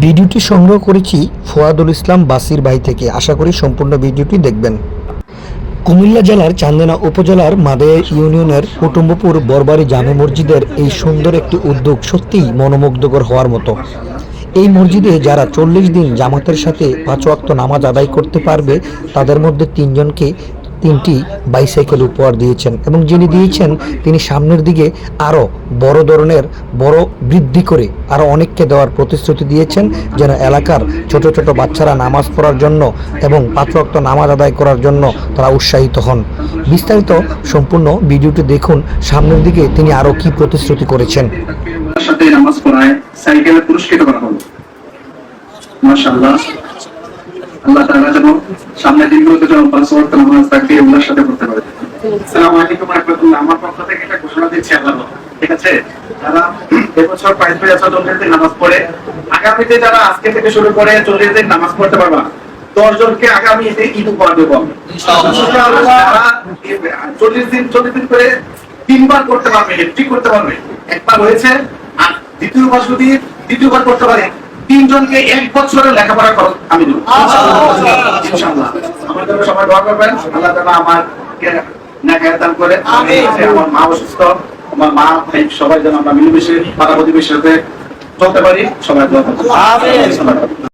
ভিডিওটি সংগ্রহ করেছি ফোয়াদুল ইসলাম বাসির ভাই থেকে। আশা করি সম্পূর্ণ ভিডিওটি দেখবেন। কুমিল্লা জেলার চান্দেনা উপজেলার মাদে ইউনিয়নের কুটুম্বপুর বরবারি জামে মসজিদের এই সুন্দর একটি উদ্যোগ সত্যিই মনোমুগ্ধকর হওয়ার মতো। এই মসজিদে যারা চল্লিশ দিন জামাতের সাথে পাঁচ ওয়াক্ত নামাজ আদায় করতে পারবে, তাদের মধ্যে তিনজনকে তিনটি বাইসাইকেল উপহার দিয়েছেন এবং যিনি দিয়েছেন, তিনি সামনের দিকে আরও বড় ধরনের, বড় বৃদ্ধি করে আরও অনেককে দেওয়ার প্রতিশ্রুতি দিয়েছেন, যেন এলাকার ছোট ছোট বাচ্চারা নামাজ পড়ার জন্য এবং পাঁচ ওয়াক্ত নামাজ আদায় করার জন্য তারা উৎসাহিত হন। বিস্তারিত সম্পূর্ণ ভিডিওটি দেখুন, সামনের দিকে তিনি আরও কি প্রতিশ্রুতি করেছেন। সাথে নামাজ পড়ায় সাইকেলে পুরস্কৃত করা হলো। মাশাআল্লাহ। আল্লাহ তাআলা যেন সামনের দিনগুলোতে যেন পাঁচ ওয়াক্ত নামাজ তাকে সাথে পড়তে পারে। আসসালামু আলাইকুম রাহমাতুল্লাহ। আমার পক্ষ থেকে একটা ঘোষণা দিচ্ছি আল্লাহ ঠিক আছে? যারা এবছর চল্লিশ নামাজ পড়ে আগামীতে যারা আজকে থেকে শুরু করে চল্লিশ দিন নামাজ পড়তে পারবা। দশ জনকে আগামী ঈদে ঈদ উপহার দেবো চল্লিশ দিন চল্লিশ দিন করে তিনবার করতে পারবে করতে পারবে। একবার হয়েছে আর দ্বিতীয়বার যদি দ্বিতীয়বার করতে পারে তিনজনকে এক বছরের লেখাপড়া খরচ আমি দেবো ইনশাআল্লাহ। আমার জন্য সবাই দোয়া করবেন আল্লাহ তাআলা আমার করে আমি আমার মা অসুস্থ আমার মা ভাই সবাই যেন আমরা মিলেমিশে পাড়া প্রতিবেশীর সাথে চলতে পারি সবাই দোয়া করবেন।